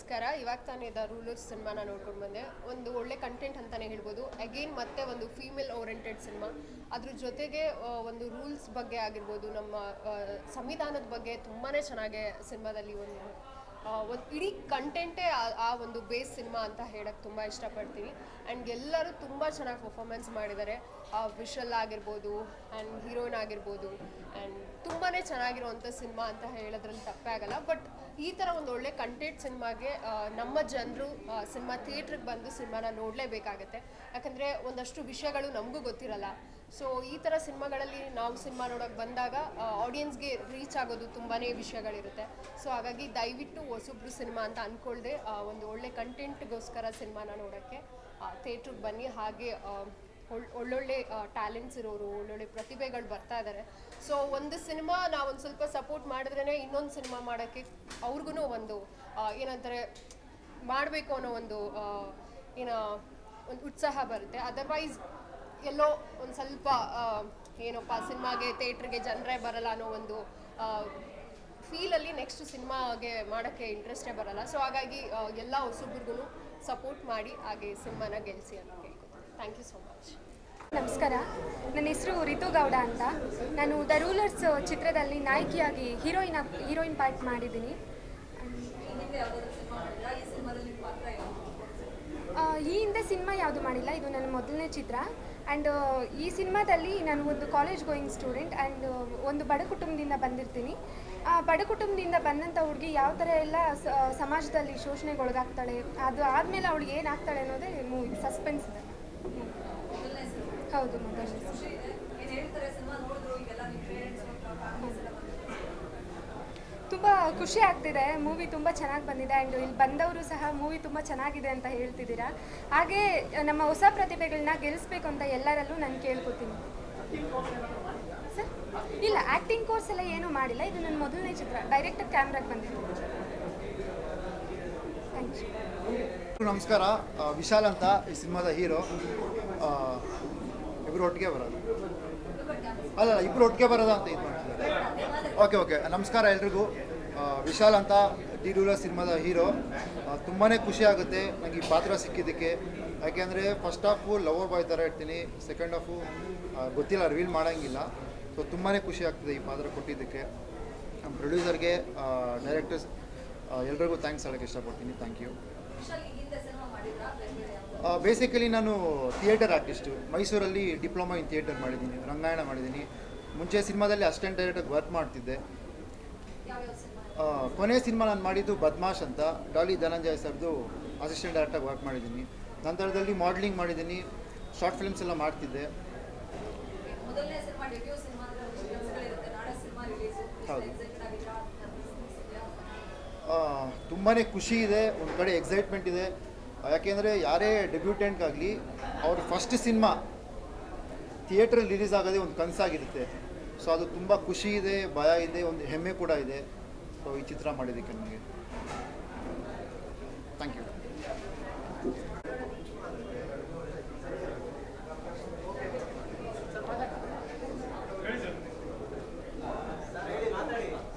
ನಮಸ್ಕಾರ. ಇವಾಗ ತಾನೇ ದ ರೂಲರ್ಸ್ ಸಿನಿಮಾನ ನೋಡ್ಕೊಂಡು ಬಂದೆ. ಒಂದು ಒಳ್ಳೆ ಕಂಟೆಂಟ್ ಅಂತಾನೆ ಹೇಳ್ಬೋದು. ಅಗೇನ್ ಮತ್ತೆ ಒಂದು ಫೀಮೇಲ್ ಓರಿಯೆಂಟೆಡ್ ಸಿನಿಮಾ. ಅದ್ರ ಜೊತೆಗೆ ಒಂದು ರೂಲ್ಸ್ ಬಗ್ಗೆ ಆಗಿರ್ಬೋದು, ನಮ್ಮ ಸಂವಿಧಾನದ ಬಗ್ಗೆ ತುಂಬಾ ಚೆನ್ನಾಗೆ ಸಿನಿಮಾದಲ್ಲಿ ಒಂದು ಒಂದು ಇಡೀ ಕಂಟೆಂಟೇ ಆ ಒಂದು ಬೇಸ್ ಸಿನಿಮಾ ಅಂತ ಹೇಳಕ್ಕೆ ತುಂಬ ಇಷ್ಟಪಡ್ತೀನಿ. ಆ್ಯಂಡ್ ಎಲ್ಲರೂ ತುಂಬ ಚೆನ್ನಾಗಿ ಪರ್ಫಾರ್ಮೆನ್ಸ್ ಮಾಡಿದ್ದಾರೆ. ವಿಷಲ್ ಆಗಿರ್ಬೋದು ಆ್ಯಂಡ್ ಹೀರೋಯಿನ್ ಆಗಿರ್ಬೋದು ಆ್ಯಂಡ್ ತುಂಬಾ ಚೆನ್ನಾಗಿರುವಂಥ ಸಿನಿಮಾ ಅಂತ ಹೇಳೋದ್ರಲ್ಲಿ ತಪ್ಪೇ ಆಗಲ್ಲ. ಬಟ್ ಈ ಥರ ಒಂದು ಒಳ್ಳೆ ಕಂಟೆಂಟ್ ಸಿನಿಮಾಗೆ ನಮ್ಮ ಜನರು ಸಿನಿಮಾ ಥಿಯೇಟ್ರಿಗೆ ಬಂದು ಸಿನಿಮಾನ ನೋಡಲೇಬೇಕಾಗತ್ತೆ. ಯಾಕಂದರೆ ಒಂದಷ್ಟು ವಿಷಯಗಳು ನಮಗೂ ಗೊತ್ತಿರಲ್ಲ. ಸೊ ಈ ಥರ ಸಿನಿಮಾಗಳಲ್ಲಿ ನಾವು ಸಿನಿಮಾ ನೋಡೋಕೆ ಬಂದಾಗ ಆಡಿಯನ್ಸ್ಗೆ ರೀಚ್ ಆಗೋದು ತುಂಬಾ ವಿಷಯಗಳಿರುತ್ತೆ. ಸೊ ಹಾಗಾಗಿ ದಯವಿಟ್ಟು ಹೊಸೊಬ್ರು ಸಿನಿಮಾ ಅಂತ ಅಂದ್ಕೊಳ್ದೆ ಒಂದು ಒಳ್ಳೆ ಕಂಟೆಂಟ್ಗೋಸ್ಕರ ಸಿನಿಮಾನ ನೋಡೋಕ್ಕೆ ಥಿಯೇಟ್ರಿಗೆ ಬನ್ನಿ. ಹಾಗೆ ಒಳ್ಳೊಳ್ಳೆ ಟ್ಯಾಲೆಂಟ್ಸ್ ಇರೋರು, ಒಳ್ಳೊಳ್ಳೆ ಪ್ರತಿಭೆಗಳು ಬರ್ತಾ ಇದ್ದಾರೆ ಸೊ ಒಂದು ಸಿನಿಮಾ ನಾವು ಸ್ವಲ್ಪ ಸಪೋರ್ಟ್ ಮಾಡಿದ್ರೇ ಇನ್ನೊಂದು ಸಿನಿಮಾ ಮಾಡೋಕ್ಕೆ ಅವ್ರಿಗೂ ಒಂದು ಏನಂತಾರೆ, ಮಾಡಬೇಕು ಅನ್ನೋ ಒಂದು ಏನು ಒಂದು ಉತ್ಸಾಹ ಬರುತ್ತೆ. ಅದರ್ವೈಸ್ ಎಲ್ಲೋ ಒಂದು ಸ್ವಲ್ಪ ಏನಪ್ಪ, ಸಿನಿಮಾಗೆ ಥಿಯೇಟ್ರಿಗೆ ಜನರೇ ಬರಲ್ಲ ಅನ್ನೋ ಒಂದು ಫೀಲಲ್ಲಿ ನೆಕ್ಸ್ಟ್ ಸಿನಿಮಾಗೆ ಮಾಡೋಕ್ಕೆ ಇಂಟ್ರೆಸ್ಟೇ ಬರಲ್ಲ. ಸೊ ಹಾಗಾಗಿ ಎಲ್ಲ ಹೊಸಬ್ರಿಗೂ ಸಪೋರ್ಟ್ ಮಾಡಿ ಹಾಗೆ ಸಿನಿಮಾನ ಗೆಲ್ಲಿಸಿ ಕೇಳ್ಕೊತೀನಿ ಥ್ಯಾಂಕ್ ಯು ಸೊ ಮಚ್ ನಮಸ್ಕಾರ. ನನ್ನ ಹೆಸರು ರಿತು ಗೌಡ ಅಂತ. ನಾನು ದ ರೂಲರ್ಸ್ ಚಿತ್ರದಲ್ಲಿ ನಾಯಕಿಯಾಗಿ ಹೀರೋಯಿನ್ ಹೀರೋಯಿನ್ ಪಾರ್ಟ್ ಮಾಡಿದ್ದೀನಿ. ಈ ಹಿಂದೆ ಸಿನಿಮಾ ಯಾವುದು ಮಾಡಿಲ್ಲ? ಇದು ನನ್ನ ಮೊದಲನೇ ಚಿತ್ರ. ಆ್ಯಂಡ್ ಈ ಸಿನಿಮಾದಲ್ಲಿ ನಾನು ಒಂದು ಕಾಲೇಜ್ ಗೋಯಿಂಗ್ ಸ್ಟೂಡೆಂಟ್ ಆ್ಯಂಡ್ ಒಂದು ಬಡ ಕುಟುಂಬದಿಂದ ಬಂದಿರ್ತೀನಿ. ಆ, ಬಡ ಕುಟುಂಬದಿಂದ ಬಂದಂಥ ಹುಡುಗಿ ಯಾವ ಥರ ಎಲ್ಲ ಸಮಾಜದಲ್ಲಿ ಸಮಾಜದಲ್ಲಿ ಶೋಷಣೆಗೊಳಗಾಗ್ತಾಳೆ, ಅದು ಆದಮೇಲೆ ಅವಳಿಗೆ ಏನಾಗ್ತಾಳೆ ಅನ್ನೋದೇ ಮೂವಿ ಸಸ್ಪೆನ್ಸ್ ಇದೆ. ಹೌದು ತುಂಬ ಖುಷಿ ಆಗ್ತಿದೆ. ಮೂವಿ ತುಂಬ ಚೆನ್ನಾಗಿ ಬಂದಿದೆ ಅಂಡ್ ಇಲ್ಲಿ ಬಂದವರು ಸಹ ಮೂವಿ ತುಂಬ ಚೆನ್ನಾಗಿದೆ ಅಂತ ಹೇಳ್ತಿದ್ದೀರಾ. ಹಾಗೆ ನಮ್ಮ ಹೊಸ ಪ್ರತಿಭೆಗಳನ್ನ ಗೆಲ್ಲಿಸ್ಬೇಕು ಅಂತ ಎಲ್ಲರಲ್ಲೂ ನಾನು ಕೇಳ್ಕೊತೀನಿ. ಸರ್ ಇಲ್ಲ ಆ್ಯಕ್ಟಿಂಗ್ ಕೋರ್ಸ್ ಎಲ್ಲ ಏನೂ ಮಾಡಿಲ್ಲ. ಇದು ನನ್ನ ಮೊದಲನೇ ಚಿತ್ರ. ಡೈರೆಕ್ಟರ್ ಕ್ಯಾಮ್ರಾಗೆ ಬಂದಿದ್ದೀನಿ ಥ್ಯಾಂಕ್ ಯು ನಮಸ್ಕಾರ. ವಿಶಾಲ್ ಅಂತ ಈ ಸಿನಿಮಾದ ಹೀರೋ. ಇಬ್ಬರು ಒಟ್ಟಿಗೆ ಬರೋದು? ಅಲ್ಲ ಇಬ್ರು ಒಟ್ಟಿಗೆ ಬರೋದಾ ಅಂತ ಇದು ಓಕೆ ಓಕೆ ನಮಸ್ಕಾರ ಎಲ್ರಿಗೂ. ವಿಶಾಲ್ ಅಂತ ಡಿ ಡೂಲರ್ ಸಿನಿಮಾದ ಹೀರೋ. ತುಂಬಾ ಖುಷಿ ಆಗುತ್ತೆ ನನಗೆ ಈ ಪಾತ್ರ ಸಿಕ್ಕಿದ್ದಕ್ಕೆ. ಯಾಕೆಂದರೆ ಫಸ್ಟ್ ಹಾಫು ಲವರ್ ಬಾಯ್ ಥರ ಇರ್ತೀನಿ. ಸೆಕೆಂಡ್ ಹಾಫು ಗೊತ್ತಿಲ್ಲ ರಿವೀಲ್ ಮಾಡೋಂಗಿಲ್ಲ. ಸೊ ತುಂಬಾ ಖುಷಿ ಆಗ್ತದೆ ಈ ಪಾತ್ರ ಕೊಟ್ಟಿದ್ದಕ್ಕೆ. ನಮ್ಮ ಪ್ರೊಡ್ಯೂಸರ್ಗೆ ಡೈರೆಕ್ಟರ್ಸ್ ಎಲ್ರಿಗೂ ಥ್ಯಾಂಕ್ಸ್ ಹೇಳೋಕ್ಕೆ ಇಷ್ಟಪಡ್ತೀನಿ. ಥ್ಯಾಂಕ್ ಯು ಬೇಸಿಕಲಿ ನಾನು ಥಿಯೇಟರ್ ಆರ್ಟಿಸ್ಟು ಮೈಸೂರಲ್ಲಿ ಡಿಪ್ಲೊಮಾ ಇನ್ ಥಿಯೇಟರ್ ಮಾಡಿದ್ದೀನಿ ರಂಗಾಯಣ ಮಾಡಿದ್ದೀನಿ. ಮುಂಚೆ ಸಿನಿಮಾದಲ್ಲಿ ಅಸಿಸ್ಟೆಂಟ್ ಡೈರೆಕ್ಟರ್ ವರ್ಕ್ ಮಾಡ್ತಿದ್ದೆ. ಕೊನೆ ಸಿನಿಮಾ ನಾನು ಮಾಡಿದ್ದು ಬದ್ಮಾಶ್ ಅಂತ ಡಾಲಿ ಧನಂಜಯ ಸರ್ದು ಅಸಿಸ್ಟೆಂಟ್ ಡೈರೆಕ್ಟಾಗಿ ವರ್ಕ್ ಮಾಡಿದ್ದೀನಿ. ನಂತರದಲ್ಲಿ ಮಾಡಲಿಂಗ್ ಮಾಡಿದ್ದೀನಿ ಶಾರ್ಟ್ ಫಿಲ್ಮ್ಸ್ ಎಲ್ಲ ಮಾಡ್ತಿದ್ದೆ. ಹೌದು. ತುಂಬಾ ಖುಷಿ ಇದೆ ಒಂದು ಕಡೆ ಎಕ್ಸೈಟ್ಮೆಂಟ್ ಇದೆ. ಯಾಕೆಂದರೆ ಯಾರೇ ಡೆಬ್ಯೂಟೆಂಟ್ಗಾಗಲಿ ಅವ್ರ ಫಸ್ಟ್ ಸಿನಿಮಾ ಥಿಯೇಟ್ರಲ್ಲಿ ರಿಲೀಸ್ ಆಗೋದೇ ಒಂದು ಕನಸಾಗಿರುತ್ತೆ. ಸೊ ಅದು ತುಂಬ ಖುಷಿ ಇದೆ, ಭಯ ಇದೆ, ಒಂದು ಹೆಮ್ಮೆ ಕೂಡ ಇದೆ. ಸೊ ಈ ಚಿತ್ರ ಮಾಡಿದ್ದಕ್ಕೆ ನನಗೆ ಥ್ಯಾಂಕ್ ಯು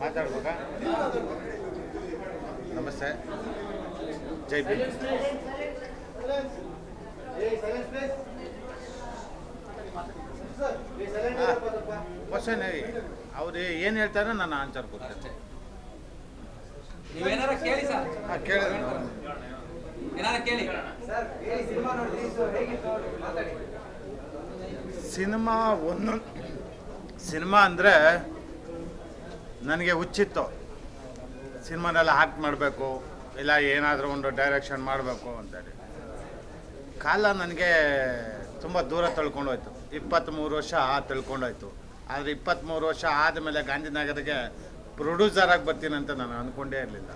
ಮಾತಾಡ್ಬೇಕಾ ನಮಸ್ತೆ ಜೈ ಭೀಮ್. ಕ್ವಶನ್ ಅವ್ರು ಏನು ಹೇಳ್ತಾರೆ ನಾನು ಆನ್ಸರ್ ಕೊಡ್ತೇನೆ ನೀವೇನಾರ ಕೇಳಿ ಸರ್. ಹಾಂ ಕೇಳಿದ್ರೆ ಏನಾರ ಕೇಳಿ. ಸಿನಿಮಾ ಒಂದೊಂದು ಸಿನಿಮಾ ಅಂದರೆ ನನಗೆ ಹುಚ್ಚಿತ್ತು ಸಿನಿಮಾನೆಲ್ಲ ಆ್ಯಕ್ಟ್ ಮಾಡಬೇಕು. ಇಲ್ಲ ಏನಾದರೂ ಒಂದು ಡೈರೆಕ್ಷನ್ ಮಾಡಬೇಕು ಅಂತೇಳಿ. ಕಾಲ ನನಗೆ ತುಂಬ ದೂರ ತಳ್ಕೊಂಡೋಯ್ತು. ಇಪ್ಪತ್ತ್ಮೂರು ವರ್ಷ ತಿಳ್ಕೊಂಡೋಯ್ತು. ಆದರೆ ಇಪ್ಪತ್ತ್ಮೂರು ವರ್ಷ ಆದಮೇಲೆ ಗಾಂಧಿನಗರಿಗೆ ಪ್ರೊಡ್ಯೂಸರಾಗಿ ಬರ್ತೀನಿ ಅಂತ ನಾನು ಅಂದ್ಕೊಂಡೇ ಇರಲಿಲ್ಲ.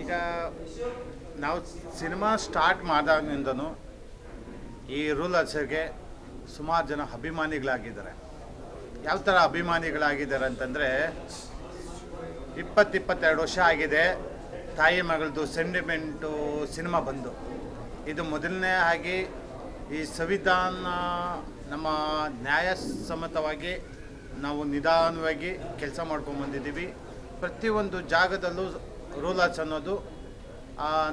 ಈಗ ನಾವು ಸಿನಿಮಾ ಸ್ಟಾರ್ಟ್ ಮಾಡಿದಾಗಿನಿಂದನೂ ಈ ರೂಲರ್ಸ್ಗೆ ಸುಮಾರು ಜನ ಅಭಿಮಾನಿಗಳಾಗಿದ್ದಾರೆ. ಯಾವ ಥರ ಅಭಿಮಾನಿಗಳಾಗಿದ್ದಾರೆ ಅಂತಂದರೆ ಇಪ್ಪತ್ತಿಪ್ಪತ್ತೆರಡು ವರ್ಷ ಆಗಿದೆ, ತಾಯಿ ಮಗಳದು ಸೆಂಟಿಮೆಂಟು ಸಿನಿಮಾ ಬಂದು. ಇದು ಮೊದಲನೇ ಆಗಿ ಈ ಸಂವಿಧಾನ ನಮ್ಮ ನ್ಯಾಯಸಮ್ಮತವಾಗಿ ನಾವು ನಿಧಾನವಾಗಿ ಕೆಲಸ ಮಾಡ್ಕೊಂಡು ಬಂದಿದ್ದೀವಿ. ಪ್ರತಿಯೊಂದು ಜಾಗದಲ್ಲೂ ರೂಲರ್ಸ್ ಅನ್ನೋದು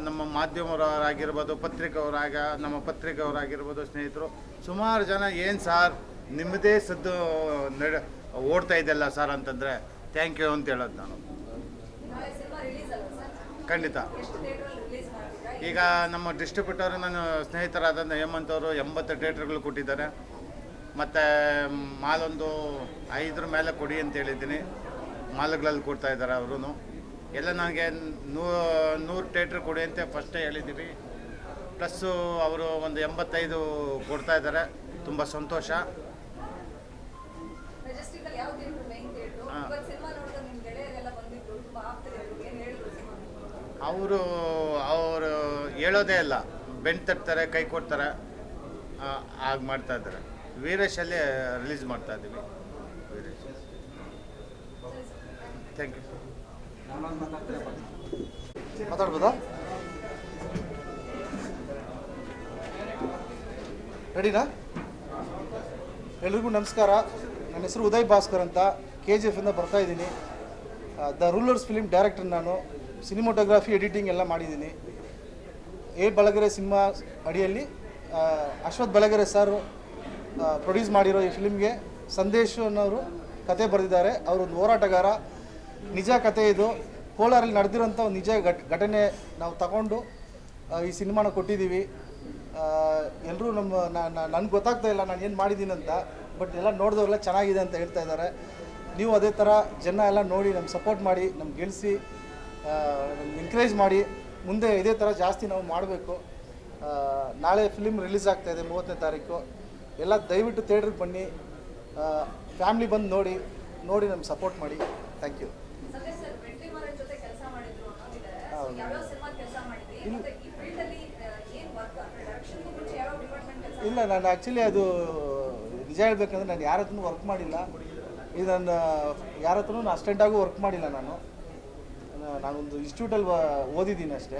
ನಮ್ಮ ಮಾಧ್ಯಮರವರಾಗಿರ್ಬೋದು ಪತ್ರಿಕೆಯವರಾಗ ನಮ್ಮ ಪತ್ರಿಕೆಯವರಾಗಿರ್ಬೋದು ಸ್ನೇಹಿತರು, ಸುಮಾರು ಜನ ಏನು ಸಾರ್ ನಿಮ್ಮದೇ ಸದ್ದು ನಡೆ, ಓಡ್ತಾ ಇದೆಯಲ್ಲ ಸರ್ ಅಂತಂದರೆ ಥ್ಯಾಂಕ್ ಯು ಅಂತ ಹೇಳೋದು ನಾನು. ಖಂಡಿತ. ಈಗ ನಮ್ಮ ಡಿಸ್ಟ್ರಿಬ್ಯೂಟರ್ ನನ್ನ ಸ್ನೇಹಿತರಾದಂಥ ಹೇಮಂತ್ ಅವರು ಎಂಬತ್ತು ಥಿಯೇಟ್ರ್ಗಳು ಕೊಟ್ಟಿದ್ದಾರೆ. ಮತ್ತು ಮಾಲೊಂದು ಐದರ ಮೇಲೆ ಕೊಡಿ ಅಂತ ಹೇಳಿದ್ದೀನಿ. ಮಾಲ್ಗಳಲ್ಲಿ ಕೊಡ್ತಾ ಇದ್ದಾರೆ ಅವರು ಎಲ್ಲ ನನಗೆ ನೂ ನೂರು ಟೇಟ್ರ್ ಕೊಡಿ ಅಂತ ಫಸ್ಟೇ ಹೇಳಿದ್ದೀವಿ. ಪ್ಲಸ್ಸು ಅವರು ಒಂದು ಎಂಬತ್ತೈದು ಕೊಡ್ತಾ ಇದ್ದಾರೆ. ತುಂಬ ಸಂತೋಷ. ಅವರು ಅವರು ಹೇಳೋದೇ ಇಲ್ಲ. ಬೆಂಡ್ ತಟ್ತಾರೆ ಕೈ ಕೊಡ್ತಾರೆ. ಹಾಗೆ ಮಾಡ್ತಾ ಇದ್ದಾರೆ. ವೀರೇಶಲ್ಲೇ ರಿಲೀಸ್ ಮಾಡ್ತಾ ಇದ್ದೀವಿ. ವೀರೇಶ್. ಥ್ಯಾಂಕ್ ಯು ಮಾತಾಡ್ಬೋದಾ? ರೆಡಿನಾ ಎಲ್ರಿಗೂ ನಮಸ್ಕಾರ. ನನ್ನ ಹೆಸರು ಉದಯ್ ಭಾಸ್ಕರ್ ಅಂತ ಕೆ ಜಿ ಎಫಿಂದ ಬರ್ತಾ ಇದ್ದೀನಿ. ದ ರೂಲರ್ಸ್ ಫಿಲಿಮ್ ಡೈರೆಕ್ಟರ್ ನಾನು. ಸಿನಿಮೋಟೋಗ್ರಾಫಿ ಎಡಿಟಿಂಗ್ ಎಲ್ಲ ಮಾಡಿದ್ದೀನಿ. ಎ ಬಳಗೆರೆ ಸಿನಿಮಾ ಅಡಿಯಲ್ಲಿ ಅಶ್ವಥ್ ಬಳಗೆರೆ ಸರ್ ಪ್ರೊಡ್ಯೂಸ್ ಮಾಡಿರೋ ಈ ಫಿಲಿಮ್ಗೆ ಸಂದೇಶ್ ಅನ್ನೋರು ಕತೆ ಬರೆದಿದ್ದಾರೆ. ಅವರೊಂದು ಹೋರಾಟಗಾರ. ನಿಜ ಕತೆ ಇದು. ಕೋಲಾರಲ್ಲಿ ನಡೆದಿರೋಂಥ ಒಂದು ನಿಜ ಘಟ್, ಘಟನೆ ನಾವು ತಗೊಂಡು ಈ ಸಿನಿಮಾನ ಕೊಟ್ಟಿದ್ದೀವಿ. ಎಲ್ಲರೂ ನಮ್ಮ ನನಗೆ ಗೊತ್ತಾಗ್ತಾ ಇಲ್ಲ ನಾನು ಏನು ಮಾಡಿದ್ದೀನಿ ಅಂತ, ಬಟ್ ಎಲ್ಲ ನೋಡಿದವರೆಲ್ಲ ಚೆನ್ನಾಗಿದೆ ಅಂತ ಹೇಳ್ತಾ ಇದ್ದಾರೆ. ನೀವು ಅದೇ ಥರ ಜನ ಎಲ್ಲ ನೋಡಿ ನಮ್ಗೆ ಸಪೋರ್ಟ್ ಮಾಡಿ, ನಮ್ಗೆ ಗೆಲ್ಲಿಸಿ ಎಂಕರೇಜ್ ಮಾಡಿ, ಮುಂದೆ ಇದೇ ಥರ ಜಾಸ್ತಿ ನಾವು ಮಾಡಬೇಕು. ನಾಳೆ ಫಿಲ್ಮ್ ರಿಲೀಸ್ ಆಗ್ತಾ ಇದೆ ಮೂವತ್ತನೇ ತಾರೀಕು. ಎಲ್ಲ ದಯವಿಟ್ಟು ಥಿಯೇಟ್ರಿಗೆ ಬನ್ನಿ. ಫ್ಯಾಮ್ಲಿ ಬಂದು ನೋಡಿ ನೋಡಿ ನಮ್ಗೆ ಸಪೋರ್ಟ್ ಮಾಡಿ. ಥ್ಯಾಂಕ್ ಯು ಇಲ್ಲ. ನಾನು ಆ್ಯಕ್ಚುಲಿ ಅದು ನಿಜ ಹೇಳ್ಬೇಕಂದ್ರೆ ನಾನು ಯಾರ ಹತ್ರನೂ ವರ್ಕ್ ಮಾಡಿಲ್ಲ. ಇದು ನನ್ನ ಯಾರ ಹತ್ರನೂ ಅಸ್ಟೆಂಟಾಗೂ ವರ್ಕ್ ಮಾಡಿಲ್ಲ ನಾನು. ನಾನೊಂದು ಇನ್ಸ್ಟಿಟ್ಯೂಟಲ್ಲಿ ಓದಿದ್ದೀನಿ ಅಷ್ಟೇ.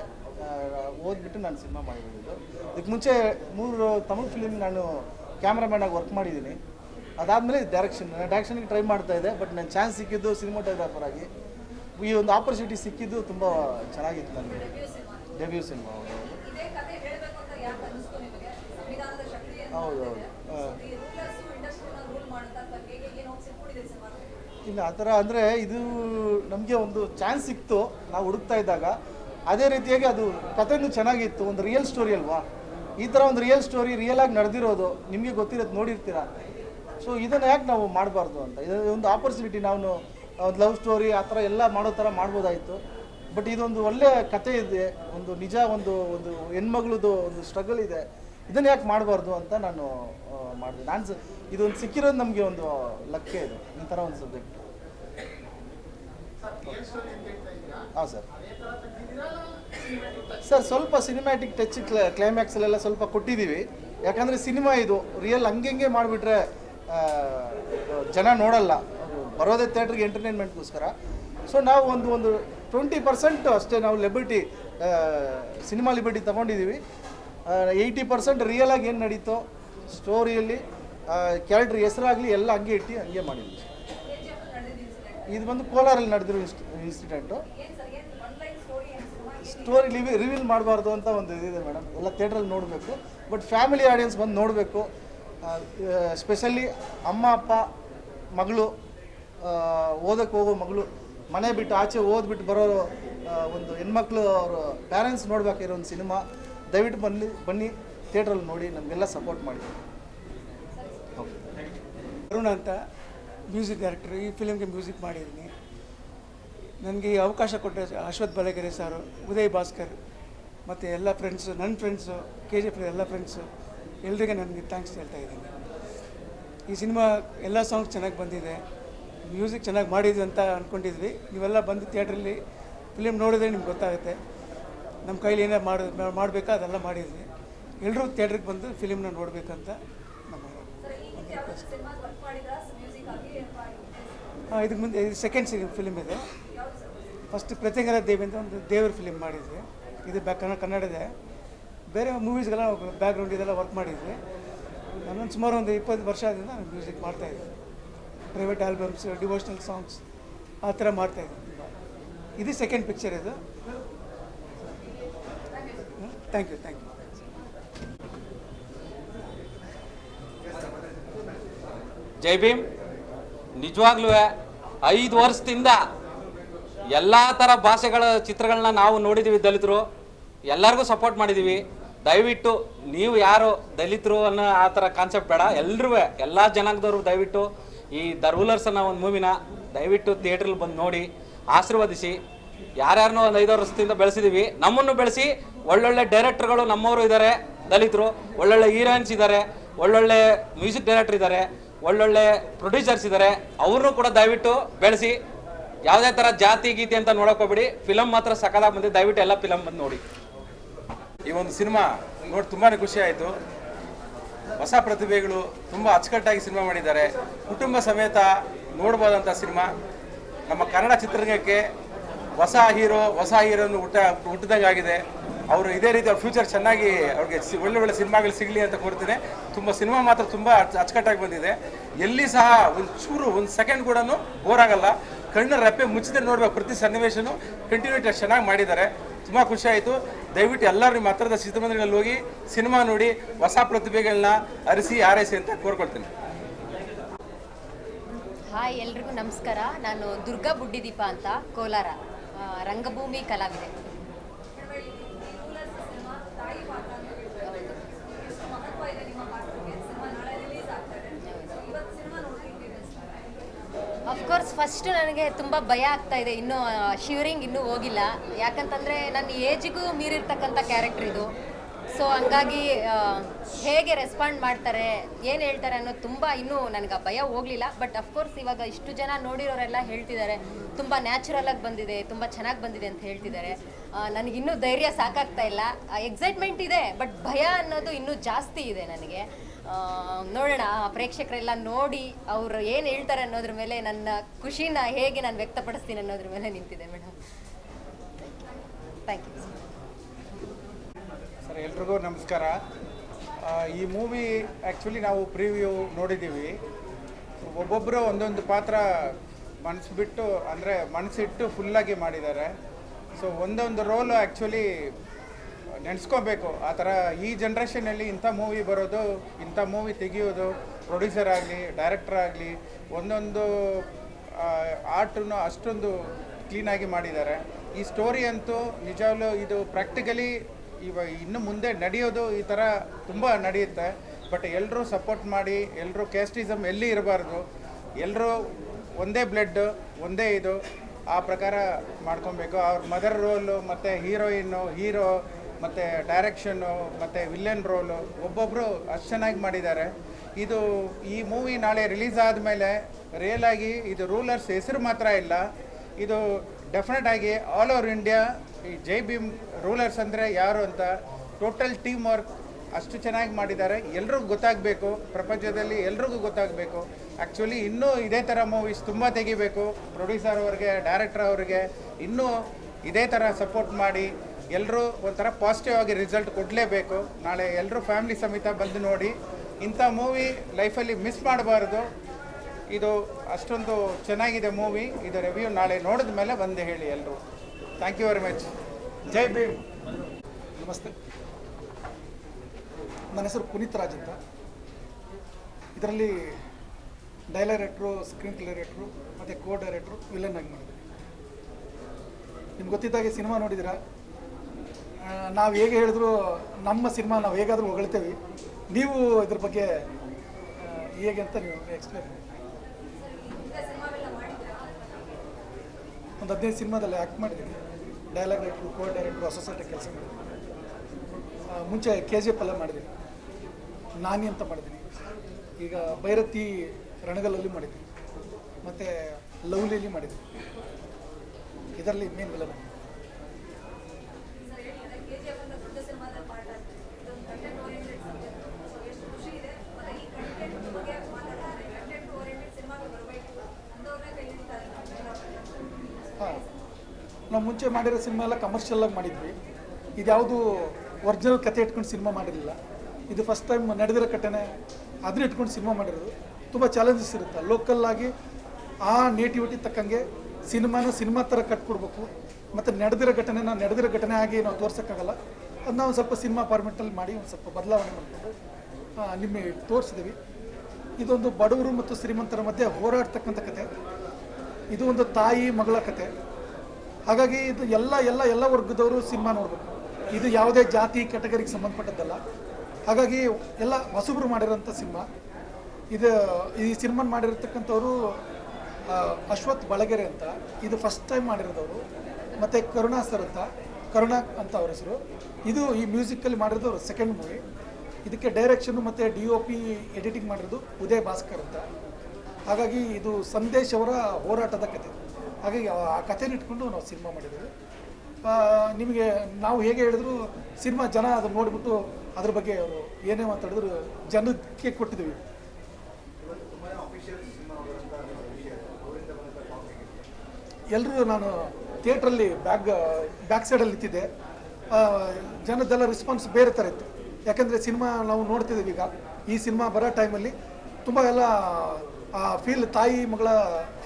ಓದ್ಬಿಟ್ಟು ನಾನು ಸಿನಿಮಾ ಮಾಡಿರೋದು. ಇದಕ್ಕೆ ಮುಂಚೆ ಮೂರು ತಮಿಳು ಫಿಲಿಮ್ ನಾನು ಕ್ಯಾಮ್ರಾಮ್ಯಾನಾಗಿ ವರ್ಕ್ ಮಾಡಿದ್ದೀನಿ. ಅದಾದಮೇಲೆ ಡೈರೆಕ್ಷನ್ ನಾನು ಡೈರೆಕ್ಷನ್ಗೆ ಟ್ರೈ ಮಾಡ್ತಾ ಇದ್ದೆ ಬಟ್ ನನ್ನ ಚಾನ್ಸ್ ಸಿಕ್ಕಿದ್ದು ಸಿನಿಮಾಟೋಗ್ರಾಫರ್ ಆಗಿ. ಈ ಒಂದು ಆಪರ್ಚುನಿಟಿ ಸಿಕ್ಕಿದ್ದು ತುಂಬ ಚೆನ್ನಾಗಿತ್ತು ನನಗೆ. ಡೆಬ್ಯೂ ಸಿನಿಮಾ ಹೌದು. ಇಲ್ಲ, ಆ ಥರ ಅಂದರೆ ಇದು ನಮಗೆ ಒಂದು ಚಾನ್ಸ್ ಸಿಕ್ತು. ನಾವು ಹುಡುಕ್ತಾ ಇದ್ದಾಗ. ಅದೇ ರೀತಿಯಾಗಿ ಅದು ಕಥೆನೂ ಚೆನ್ನಾಗಿತ್ತು. ಒಂದು ರಿಯಲ್ ಸ್ಟೋರಿ ಅಲ್ವಾ? ಈ ಥರ ಒಂದು ರಿಯಲ್ ಸ್ಟೋರಿ ರಿಯಲ್ ಆಗಿ ನಡೆದಿರೋದು ನಿಮಗೆ ಗೊತ್ತಿರೋದು ನೋಡಿರ್ತೀರ? ಸೊ ಇದನ್ನು ಯಾಕೆ ನಾವು ಮಾಡಬಾರ್ದು ಅಂತ? ಇದು ಒಂದು ಆಪರ್ಚುನಿಟಿ ಒಂದು ಲವ್ ಸ್ಟೋರಿ ಆ ಥರ ಎಲ್ಲ ಮಾಡೋ ಥರ ಮಾಡ್ಬೋದಾಯಿತು. ಬಟ್ ಇದೊಂದು ಒಳ್ಳೆಯ ಕತೆ ಇದೆ. ಒಂದು ನಿಜ, ಒಂದು ಒಂದು ಹೆಣ್ಮಗಳದು ಒಂದು ಸ್ಟ್ರಗಲ್ ಇದೆ. ಇದನ್ನು ಯಾಕೆ ಮಾಡಬಾರ್ದು ಅಂತ ನಾನು ಮಾಡಿದೆ. ನಾನು ಇದೊಂದು ಸಿಕ್ಕಿರೋದು ನಮಗೆ ಒಂದು ಲಕ್ಕೆ ಇದು. ಈ ಥರ ಒಂದು ಸಬ್ಜೆಕ್ಟ್ ಹಾಂ ಸರ್ ಸರ್ ಸ್ವಲ್ಪ ಸಿನಿಮ್ಯಾಟಿಕ್ ಟಚ್ ಕ್ಲೈಮ್ಯಾಕ್ಸಲ್ಲೆಲ್ಲ ಸ್ವಲ್ಪ ಕೊಟ್ಟಿದ್ದೀವಿ ಯಾಕಂದರೆ ಸಿನಿಮಾ ಇದು ರಿಯಲ್ ಹಂಗೆ ಮಾಡಿಬಿಟ್ರೆ ಜನ ನೋಡಲ್ಲ. ಬರೋದೇ ಥಿಯೇಟ್ರಿಗೆ ಎಂಟರ್ಟೈನ್ಮೆಂಟ್ಗೋಸ್ಕರ ಸೊ ನಾವು ಒಂದು ಒಂದು ಟ್ವೆಂಟಿ ಪರ್ಸೆಂಟ್ ಅಷ್ಟೇ ನಾವು ಲಿಬರ್ಟಿ ಸಿನಿಮಾ ಲಿಬರ್ಟಿ ತೊಗೊಂಡಿದ್ದೀವಿ ಏಯ್ಟಿ ಪರ್ಸೆಂಟ್ ರಿಯಲ್ ಆಗಿ ಏನು ನಡೀತೋ ಸ್ಟೋರಿಯಲ್ಲಿ ಕ್ಯಾರೆಕ್ಟ್ರ್ ಹೆಸರಾಗಲಿ ಎಲ್ಲ ಹಂಗೆ ಇಟ್ಟು ಹಂಗೆ ಮಾಡಿದ್ವಿ. ಇನ್ಸಿಡೆಂಟ್ ಇದು ಬಂದು ಕೋಲಾರಲ್ಲಿ ನಡೆದಿರೋ ಇನ್ಸಿಡೆಂಟು ಏನು ಸಿನಿಮಾ ಸ್ಟೋರಿ ಲಿವಿ ರಿವೀಲ್ ಮಾಡಬಾರ್ದು ಅಂತ ಒಂದು ಇದಿದೆ ಮೇಡಮ್. ಎಲ್ಲ ಥಿಯೇಟ್ರಲ್ಲಿ ನೋಡಬೇಕು. ಬಟ್ ಫ್ಯಾಮಿಲಿ ಆಡಿಯನ್ಸ್ ಬಂದು ನೋಡಬೇಕು. ಸ್ಪೆಷಲಿ ಅಮ್ಮ, ಅಪ್ಪ, ಮಗಳು ಓದಕ್ಕೆ ಹೋಗೋ ಮಗಳು, ಮನೆ ಬಿಟ್ಟು ಆಚೆ ಓದ್ಬಿಟ್ಟು ಬರೋ ಒಂದು ಹೆಣ್ಮಕ್ಳು ಅವರು ಪ್ಯಾರೆಂಟ್ಸ್ ನೋಡ್ಬೇಕಿರೋ ಒಂದು ಸಿನಿಮಾ, ದಯವಿಟ್ಟು ಬನ್ನಿ ಬನ್ನಿ ಥಿಯೇಟ್ರಲ್ಲಿ ನೋಡಿ, ನಮಗೆಲ್ಲ ಸಪೋರ್ಟ್ ಮಾಡಿ. ಅರುಣ ಅಂತ ಮ್ಯೂಸಿಕ್ ಡೈರೆಕ್ಟರ್ ಈ ಫಿಲಮ್ಗೆ ಮ್ಯೂಸಿಕ್ ಮಾಡಿದ್ದೀನಿ. ನನಗೆ ಈ ಅವಕಾಶ ಕೊಟ್ಟ ಅಶ್ವಥ್ ಬಲಗೆರೆ ಸಾರು ಉದಯ್ ಭಾಸ್ಕರ್, ಮತ್ತು ಎಲ್ಲ ಫ್ರೆಂಡ್ಸು ನನ್ನ ಫ್ರೆಂಡ್ಸು ಕೆ ಜಿ ಎಫ್ ಎಲ್ಲ ಫ್ರೆಂಡ್ಸು ಎಲ್ರಿಗೆ ನನಗೆ ಥ್ಯಾಂಕ್ಸ್ ಹೇಳ್ತಾ ಇದ್ದೀನಿ. ಈ ಸಿನಿಮಾ, ಎಲ್ಲ ಸಾಂಗ್ಸ್ ಚೆನ್ನಾಗಿ ಬಂದಿದೆ. ಮ್ಯೂಸಿಕ್ ಚೆನ್ನಾಗಿ ಮಾಡಿದ್ವಿ ಅಂತ ಅಂದ್ಕೊಂಡಿದ್ವಿ ನೀವೆಲ್ಲ ಬಂದು ಥಿಯೇಟ್ರಲ್ಲಿ ಫಿಲಿಮ್ ನೋಡಿದ್ರೆ ನಿಮ್ಗೆ ಗೊತ್ತಾಗುತ್ತೆ. ನಮ್ಮ ಕೈಲಿ ಏನೇ ಮಾಡಿ, ಮಾಡಬೇಕಾ ಅದೆಲ್ಲ ಮಾಡಿದ್ವಿ. ಎಲ್ಲರೂ ಥಿಯೇಟ್ರಿಗೆ ಬಂದು ಫಿಲಿಮ್ನ ನೋಡಬೇಕಂತ ನಮ್ಮ ಸಿನಿಮಾ ಹಾಂ ಇದಕ್ಕೆ ಮುಂದೆ ಸೆಕೆಂಡ್ ಸಿ ಫಿಲಿಮ್ ಇದೆ. ಫಸ್ಟ್ ಪ್ರತ್ಯಂಗರ ದೇವಿ ಅಂತ ಒಂದು ದೇವರ ಫಿಲಿಮ್ ಮಾಡಿದ್ವಿ. ಇದು ಬ್ಯಾಕ್ ಕನ್ನಡ, ಕನ್ನಡದೇ. ಬೇರೆ ಮೂವೀಸ್ಗೆಲ್ಲ ಬ್ಯಾಕ್ಗ್ರೌಂಡ್ ಇದೆಲ್ಲ ವರ್ಕ್ ಮಾಡಿದ್ವಿ. ನಾನೊಂದು ಸುಮಾರು ಒಂದು ಇಪ್ಪತ್ತು ವರ್ಷದಿಂದ ಮ್ಯೂಸಿಕ್ ಮಾಡ್ತಾಯಿದ್ದೆ ಪ್ರೈವೇಟ್ ಆಲ್ಬಮ್ಸ್ ಡಿವೋಷ್ನಲ್ ಸಾಂಗ್ಸ್ ಆ ಥರ ಮಾಡ್ತಾಯಿದ್ದೆ ಇದು ಸೆಕೆಂಡ್ ಪಿಕ್ಚರ್ ಇದು. Thank you thank you Jai Bhim. ನಿಜವಾಗ್ಲೂ ಐದು ವರ್ಷದಿಂದ ಎಲ್ಲ ಥರ ಭಾಷೆಗಳ ಚಿತ್ರಗಳನ್ನ ನಾವು ನೋಡಿದ್ದೀವಿ ದಲಿತರು. ಎಲ್ಲರಿಗೂ ಸಪೋರ್ಟ್ ಮಾಡಿದ್ದೀವಿ ದಯವಿಟ್ಟು ನೀವು ಯಾರು ದಲಿತರು ಅನ್ನೋ ಆ ಥರ ಕಾನ್ಸೆಪ್ಟ್ ಬೇಡ. ಎಲ್ಲರೂ ಎಲ್ಲ ಜನಾಂಗದವರು ದಯವಿಟ್ಟು ಈ ದ ರೂಲರ್ಸ್ ಅನ್ನೋ ಒಂದು ಮೂವಿನ ದಯವಿಟ್ಟು ಥಿಯೇಟ್ರಲ್ಲಿ ಬಂದು ನೋಡಿ, ಆಶೀರ್ವದಿಸಿ. ಯಾರ್ಯಾರನ್ನೋ ಒಂದು ಐದಾರು ವರ್ಷದಿಂದ ಬೆಳೆಸಿದೀವಿ. ನಮ್ಮನ್ನು ಬೆಳೆಸಿ ಒಳ್ಳೊಳ್ಳೆ ಡೈರೆಕ್ಟರ್ಗಳು ನಮ್ಮವರು ಇದ್ದಾರೆ, ದಲಿತರು, ಒಳ್ಳೊಳ್ಳೆ ಹೀರೋಯಿನ್ಸ್ ಇದ್ದಾರೆ, ಒಳ್ಳೊಳ್ಳೆ ಮ್ಯೂಸಿಕ್ ಡೈರೆಕ್ಟರ್ ಇದ್ದಾರೆ, ಒಳ್ಳೊಳ್ಳೆ ಪ್ರೊಡ್ಯೂಸರ್ಸ್ ಇದ್ದಾರೆ. ಅವ್ರನ್ನೂ ಕೂಡ ದಯವಿಟ್ಟು ಬೆಳೆಸಿ. ಯಾವುದೇ ಥರ ಜಾತಿ, ಗೀತೆ ಅಂತ ಹೋಗ್ಬೇಡಿ. ಫಿಲಮ್ ಮಾತ್ರ ಸಕಾಲಾಗಿ ಬಂದಿದೆ. ದಯವಿಟ್ಟು ಎಲ್ಲ ಫಿಲಮ್ ಬಂದು ನೋಡಿ. ಈ ಒಂದು ಸಿನಿಮಾ ನೋಡಿ ತುಂಬಾ ಖುಷಿ ಆಯಿತು. ಹೊಸ ಪ್ರತಿಭೆಗಳು ತುಂಬ ಅಚ್ಚುಕಟ್ಟಾಗಿ ಸಿನಿಮಾ ಮಾಡಿದ್ದಾರೆ. ಕುಟುಂಬ ಸಮೇತ ನೋಡ್ಬೋದಂಥ ಸಿನಿಮಾ. ನಮ್ಮ ಕನ್ನಡ ಚಿತ್ರರಂಗಕ್ಕೆ ಹೊಸ ಹೀರೋ, ಹೊಸ ಹೀರೋನು ಹುಟ್ಟ, ಹುಟ್ಟಿದಂಗೆ ಆಗಿದೆ. ಅವರು ಇದೇ ರೀತಿ ಅವ್ರ ಫ್ಯೂಚರ್ ಚೆನ್ನಾಗಿ ಅವ್ರಿಗೆ ಒಳ್ಳೆ ಒಳ್ಳೆ ಸಿನಿಮಾಗಳು ಸಿಗಲಿ ಅಂತ ಕೋರ್ತೀನಿ. ತುಂಬ ಸಿನಿಮಾ ಮಾತ್ರ ತುಂಬ ಅಚ್ಚ- ಅಚ್ಚುಕಟ್ಟಾಗಿ ಬಂದಿದೆ. ಎಲ್ಲಿ ಸಹ ಒಂದು ಚೂರು ಒಂದು ಸೆಕೆಂಡ್ ಕೂಡ ಬೋರ್ ಆಗಲ್ಲ. ಕಣ್ಣು ರೆಪ್ಪೆ ಮುಚ್ಚಿದ್ರೆ ನೋಡ್ಬೇಕು, ಪ್ರತಿ ಸನ್ನಿವೇಶನು ಕಂಟಿನ್ಯೂಟಿ ಚೆನ್ನಾಗಿ ಮಾಡಿದ್ದಾರೆ. ತುಂಬ ಖುಷಿ ಆಯಿತು. ದಯವಿಟ್ಟು ಎಲ್ಲರೂ ನಿಮ್ಮ ಹತ್ರದ ಚಿತ್ರಮಂದಿರಗಳಲ್ಲಿ ಹೋಗಿ ಸಿನಿಮಾ ನೋಡಿ, ಹೊಸ ಪ್ರತಿಭೆಗಳನ್ನ ಅರಿಸಿ ಆರೈಸಿ ಅಂತ ಕೋರ್ಕೊಳ್ತೀನಿ. ಹಾಯ್, ಎಲ್ರಿಗೂ ನಮಸ್ಕಾರ. ನಾನು ದುರ್ಗಾ ಬುಡ್ಡಿದೀಪ ಅಂತ ಕೋಲಾರ ರಂಗಭೂಮಿ ಕಲಾವಿದೆ ಸಿನಿಮಾ ತಾಯಿ ಪಾತ್ರ ಅಂತ ಹೇಳ್ತಾರೆ ಎಷ್ಟು ಮಹತ್ವ ಇದೆ ನಿಮ್ಮ ಪಾತ್ರಕ್ಕೆ ಸಿನಿಮಾ ನಾಳೆ ರಿಲೀಸ್ ಆಗ್ತದೆ ಇವತ್ತು ಸಿನಿಮಾ ನೋಡಿ ಹೇಗೆ ಅನಿಸ್ತಾರೆ ಅಫ್ಕೋರ್ಸ್ ಫಸ್ಟ್ ನನಗೆ ತುಂಬ ಭಯ ಆಗ್ತಾ ಇದೆ. ಇನ್ನೂ ಶಿವರಿಂಗ್ ಇನ್ನೂ ಹೋಗಿಲ್ಲ. ಯಾಕಂತಂದರೆ ನನ್ನ ಏಜಿಗೂ ಮೀರಿರ್ತಕ್ಕಂಥ ಕ್ಯಾರೆಕ್ಟರ್ ಇದು. ಸೊ ಹಂಗಾಗಿ ಹೇಗೆ ರೆಸ್ಪಾಂಡ್ ಮಾಡ್ತಾರೆ, ಏನು ಹೇಳ್ತಾರೆ ಅನ್ನೋದು ತುಂಬ ಇನ್ನೂ ನನಗೆ ಆ ಭಯ ಹೋಗಲಿಲ್ಲ. ಬಟ್ ಅಫ್ಕೋರ್ಸ್ ಇವಾಗ ಇಷ್ಟು ಜನ ನೋಡಿರೋರೆಲ್ಲ ಹೇಳ್ತಿದ್ದಾರೆ. ತುಂಬ ನ್ಯಾಚುರಲ್ ಆಗಿ ಬಂದಿದೆ, ತುಂಬ ಚೆನ್ನಾಗಿ ಬಂದಿದೆ ಅಂತ ಹೇಳ್ತಿದ್ದಾರೆ. ನನಗಿನ್ನೂ ಧೈರ್ಯ ಸಾಕಾಗ್ತಾ ಇಲ್ಲ. ಎಕ್ಸೈಟ್ಮೆಂಟ್ ಇದೆ ಬಟ್ ಭಯ ಅನ್ನೋದು ಇನ್ನೂ ಜಾಸ್ತಿ ಇದೆ ನನಗೆ. ನೋಡೋಣ ಪ್ರೇಕ್ಷಕರೆಲ್ಲ ನೋಡಿ ಅವರು ಏನು ಹೇಳ್ತಾರೆ ಅನ್ನೋದ್ರ ಮೇಲೆ ನನ್ನ ಖುಷಿನ ಹೇಗೆ ನಾನು ವ್ಯಕ್ತಪಡಿಸ್ತೀನಿ ಅನ್ನೋದ್ರ ಮೇಲೆ ನಿಂತಿದೆ ಮೇಡಮ್. ಥ್ಯಾಂಕ್ ಯು ಸರ್, ಎಲ್ರಿಗೂ ನಮಸ್ಕಾರ. ಈ ಮೂವಿ ಆ್ಯಕ್ಚುಲಿ ನಾವು ಪ್ರಿವ್ಯೂ ನೋಡಿದ್ದೀವಿ ಒಬ್ಬೊಬ್ಬರು ಒಂದೊಂದು ಪಾತ್ರ ಮನಸ್ಸು ಬಿಟ್ಟು ಅಂದರೆ ಮನಸ್ಸಿಟ್ಟು ಫುಲ್ಲಾಗಿ ಮಾಡಿದ್ದಾರೆ. ಸೊ ಒಂದೊಂದು ರೋಲು ಆ್ಯಕ್ಚುಲಿ ನೆನೆಸ್ಕೋಬೇಕು. ಆ ಥರ ಈ ಜನ್ರೇಷನಲ್ಲಿ ಇಂಥ ಮೂವಿ ಬರೋದು, ಇಂಥ ಮೂವಿ ತೆಗೆಯೋದು ಪ್ರೊಡ್ಯೂಸರ್ ಆಗಲಿ ಡೈರೆಕ್ಟರ್ ಆಗಲಿ, ಒಂದೊಂದು ಆರ್ಟನ್ನು ಅಷ್ಟೊಂದು ಕ್ಲೀನಾಗಿ ಮಾಡಿದ್ದಾರೆ. ಈ ಸ್ಟೋರಿ ಅಂತೂ ನಿಜವಾಗ್ಲೂ ಇದು ಪ್ರಾಕ್ಟಿಕಲಿ ಇವ ಇನ್ನು ಮುಂದೆ ನಡೆಯೋದು ಈ ಥರ ತುಂಬ ನಡೆಯುತ್ತೆ. ಬಟ್ ಎಲ್ಲರೂ ಸಪೋರ್ಟ್ ಮಾಡಿ ಎಲ್ಲರೂ ಕ್ಯಾಸ್ಟಿಸಮ್ ಎಲ್ಲಿ ಇರಬಾರ್ದು ಎಲ್ಲರೂ ಒಂದೇ ಬ್ಲಡ್ ಒಂದೇ ಇದು ಆ ಪ್ರಕಾರ ಮಾಡ್ಕೊಬೇಕು. ಅವ್ರ ಮದರ್ ರೋಲು ಮತ್ತು ಹೀರೋಯಿನ್ನು ಹೀರೋ ಮತ್ತು ಡೈರೆಕ್ಷನ್ನು ಮತ್ತು ವಿಲ್ಲನ್ ರೋಲು ಒಬ್ಬೊಬ್ಬರು ಅಷ್ಟು ಚೆನ್ನಾಗಿ ಮಾಡಿದ್ದಾರೆ. ಇದು ಈ ಮೂವಿ ನಾಳೆ ರಿಲೀಸ್ ಆದಮೇಲೆ ರಿಯಲಾಗಿ ಇದು ರೂಲರ್ಸ್ ಹೆಸರು ಮಾತ್ರ ಇಲ್ಲ. ಇದು ಡೆಫಿನೆಟ್ ಆಗಿ ಆಲ್ ಓವರ್ ಇಂಡಿಯಾ ಈ ಜೈ ಭೀಮ್ ರೂಲರ್ಸ್ ಅಂದರೆ ಯಾರು ಅಂತ ಟೋಟಲ್ ಟೀಮ್ ವರ್ಕ್ ಅಷ್ಟು ಚೆನ್ನಾಗಿ ಮಾಡಿದ್ದಾರೆ. ಎಲ್ರಿಗೂ ಗೊತ್ತಾಗಬೇಕು, ಪ್ರಪಂಚದಲ್ಲಿ ಎಲ್ರಿಗೂ ಗೊತ್ತಾಗಬೇಕು. ಆ್ಯಕ್ಚುಲಿ ಇನ್ನೂ ಇದೇ ಥರ ಮೂವೀಸ್ ತುಂಬ ತೆಗಿಬೇಕು. ಪ್ರೊಡ್ಯೂಸರ್ ಅವ್ರಿಗೆ ಡೈರೆಕ್ಟರ್ ಅವ್ರಿಗೆ ಇನ್ನೂ ಇದೇ ಥರ ಸಪೋರ್ಟ್ ಮಾಡಿ ಎಲ್ಲರೂ ಒಂಥರ ಪಾಸಿಟಿವ್ ಆಗಿ ರಿಸಲ್ಟ್ ಕೊಡಲೇಬೇಕು. ನಾಳೆ ಎಲ್ಲರೂ ಫ್ಯಾಮಿಲಿ ಸಮೇತ ಬಂದು ನೋಡಿ, ಇಂಥ ಮೂವಿ ಲೈಫಲ್ಲಿ ಮಿಸ್ ಮಾಡಬಾರ್ದು. ಇದು ಅಷ್ಟೊಂದು ಚೆನ್ನಾಗಿದೆ ಮೂವಿ ಇದು ರಿವ್ಯೂ ನಾಳೆ ನೋಡಿದ ಮೇಲೆ ಬಂದು ಹೇಳಿ ಎಲ್ಲರೂ thank you very much Jai Bhim. ನಮಸ್ತೆ. ನನ್ನ ಹೆಸರು ಪುನೀತ್ ರಾಜ್ ಅಂತ. ಇದರಲ್ಲಿ ಡೈರೆಕ್ಟ್ರು ಸ್ಕ್ರೀನ್ ಡೈರೆಕ್ಟ್ರು ಮತ್ತು ಕೋ ಡೈರೆಕ್ಟ್ರು ವಿಲನ್ ಆಗಿ ಮಾಡಿದೆ ನಿಮ್ಗೆ ಗೊತ್ತಿದ್ದಾಗೆ ಸಿನಿಮಾ ನೋಡಿದ್ದೀರಾ? ನಾವು ಹೇಗೆ ಹೇಳಿದ್ರು, ನಮ್ಮ ಸಿನಿಮಾ ನಾವು ಹೇಗಾದರೂ ಹೊಗಳ್ತೇವೆ. ನೀವು ಇದ್ರ ಬಗ್ಗೆ ಹೇಗೆ ಅಂತ ನೀವು ಎಕ್ಸ್ಪ್ಲೇನ್ ಒಂದು ಹದಿನೈದು ಸಿನಿಮಾದಲ್ಲಿ ಆ್ಯಕ್ಟ್ ಮಾಡಿದ್ದೀನಿ. Dialogue writer co director associate ಕೆಲಸ ಮಾಡಿದ್ದೀನಿ. ಮುಂಚೆ ಕೆ ಜಿ ಎಫ್ ಎಲ್ಲ ಮಾಡಿದ್ದೀನಿ. ನಾನಿ ಅಂತ ಮಾಡಿದ್ದೀನಿ. ಈಗ ಭೈರತಿ ರಣಗಲಲ್ಲಿ ಮಾಡಿದ್ದೀನಿ. ಮತ್ತು ಲವ್ಲಿಲಿ ಮಾಡಿದ್ದೀನಿ. ಇದರಲ್ಲಿ ಮೇನ್ ವಿಲನ್ ಸರ್ ಹೇಳಿ ಕೆ ಜಿ ಎಫ್ ಅಂತ ದೊಡ್ಡ ಸಿನಿಮಾದಲ್ಲಿ ಪಾರ್ಟ್ ಆಗ್ತದೆ ಇದೊಂದು ಕಂಟೆಂಟ್ ಓರಿಯೆಂಟೆಡ್ ಸಬ್ಜೆಕ್ಟ್ ಸೊ ಎಷ್ಟು ಖುಷಿ ಇದೆ ಮತ್ತು ಈ ಕಂಟೆಂಟ್ ಬಗ್ಗೆ ಮಾತಾಡ್ತಾರೆ ಕಂಟೆಂಟ್ ಓರಿಯೆಂಟೆಡ್ ಸಿನಿಮಾಗಳು ಬರಬೇಕು ಅಂಥವ್ರನ್ನೇ ಕೈ ಹಿಡಿತಾರೆ ಹಾಂ ನಾವು ಮುಂಚೆ ಮಾಡಿರೋ ಸಿನಿಮಾ ಎಲ್ಲ ಕಮರ್ಷಿಯಲ್ ಆಗಿ ಮಾಡಿದ್ವಿ. ಇದ್ಯಾವುದು ಒರಿಜಿನಲ್ ಕತೆ ಇಟ್ಕೊಂಡು ಸಿನಿಮಾ ಮಾಡಿರಲಿಲ್ಲ. ಇದು ಫಸ್ಟ್ ಟೈಮ್ ನಡೆದಿರೋ ಘಟನೆ ಅದನ್ನ ಇಟ್ಕೊಂಡು ಸಿನಿಮಾ ಮಾಡಿರೋದು. ತುಂಬ ಚಾಲೆಂಜಸ್ ಇರುತ್ತೆ. ಲೋಕಲ್ಲಾಗಿ ಆ ನೇಟಿವಿಟಿ ತಕ್ಕಂಗೆ ಸಿನಿಮಾನ ಸಿನಿಮಾ ಥರ ಕಟ್ಕೊಡ್ಬೇಕು. ಮತ್ತು ನಡೆದಿರೋ ಘಟನೆನ ನಡೆದಿರೋ ಘಟನೆ ಆಗಿ ನಾವು ತೋರ್ಸೋಕ್ಕಾಗಲ್ಲ. ಅದನ್ನ ಒಂದು ಸ್ವಲ್ಪ ಸಿನಿಮಾ ಫಾರ್ಮೆಟಲ್ಲಿ ಮಾಡಿ ಒಂದು ಸ್ವಲ್ಪ ಬದಲಾವಣೆ ಮಾಡಿಕೊಂಡು ನಿಮಗೆ ತೋರಿಸಿದ್ವಿ. ಇದೊಂದು ಬಡವರು ಮತ್ತು ಶ್ರೀಮಂತರ ಮಧ್ಯೆ ಹೋರಾಡ್ತಕ್ಕಂಥ ಕತೆ ಇದು ಒಂದು ತಾಯಿ ಮಗಳ ಕತೆ ಹಾಗಾಗಿ ಇದು ಎಲ್ಲ ಎಲ್ಲ ಎಲ್ಲ ವರ್ಗದವರು ಸಿನಿಮಾ ನೋಡಬೇಕು. ಇದು ಯಾವುದೇ ಜಾತಿ ಕೆಟಗರಿಗೆ ಸಂಬಂಧಪಟ್ಟದ್ದಲ್ಲ. ಹಾಗಾಗಿ ಎಲ್ಲ ಹೊಸಬ್ರು ಮಾಡಿರೋಂಥ ಸಿನಿಮಾ. ಇದು, ಈ ಸಿನಿಮಾ ಮಾಡಿರ್ತಕ್ಕಂಥವ್ರು ಅಶ್ವಥ್ ಬಳಗೆರೆ ಅಂತ. ಇದು ಫಸ್ಟ್ ಟೈಮ್ ಮಾಡಿರೋದವರು. ಮತ್ತು ಕರುಣಾ ಸರ್ ಅಂತ. ಕರುಣಾ ಅಂತ ಅವ್ರ ಹೆಸರು. ಇದು ಈ ಮ್ಯೂಸಿಕಲ್ಲಿ ಮಾಡಿರೋದವರು ಸೆಕೆಂಡ್ ಮೂವಿ ಇದಕ್ಕೆ ಡೈರೆಕ್ಷನ್ ಮತ್ತು ಡಿ ಒ ಪಿ ಎಡಿಟಿಂಗ್ ಮಾಡಿರೋದು ಉದಯ್ ಭಾಸ್ಕರ್ ಅಂತ. ಹಾಗಾಗಿ ಇದು ಸಂದೇಶ್ ಅವರ ಹೋರಾಟದ ಕತೆ ಹಾಗಾಗಿ ಆ- ಕಥೆನ ಇಟ್ಕೊಂಡು ನಾವು ಸಿನಿಮಾ ಮಾಡಿದ್ದೇವೆ. ನಿಮಗೆ ನಾವು ಹೇಗೆ ಹೇಳಿದ್ರು ಸಿನಿಮಾ ಜನ ಅದನ್ನು ನೋಡಿಬಿಟ್ಟು ಅದ್ರ ಬಗ್ಗೆ ಅವರು ಏನೇ ಮಾತಾಡಿದ್ರು ಜನಕ್ಕೆ ಕೊಟ್ಟಿದ್ದೀವಿ. ಎಲ್ಲರೂ ನಾನು ಥಿಯೇಟ್ರಲ್ಲಿ ಬ್ಯಾಗ್, ಬ್ಯಾಕ್ ಸೈಡಲ್ಲಿ ನಿಂತಿದ್ದೆ. ಜನದ್ದೆಲ್ಲ ರೆಸ್ಪಾನ್ಸ್ ಬೇರೆ ಥರ ಇತ್ತು. ಯಾಕೆಂದರೆ ಸಿನಿಮಾ ನಾವು ನೋಡ್ತಿದ್ದೀವಿ ಈಗ. ಈ ಸಿನಿಮಾ ಬರೋ ಟೈಮಲ್ಲಿ ತುಂಬ ಎಲ್ಲ, ಆ ಫೀಲ್ ತಾಯಿ, ಮಗಳ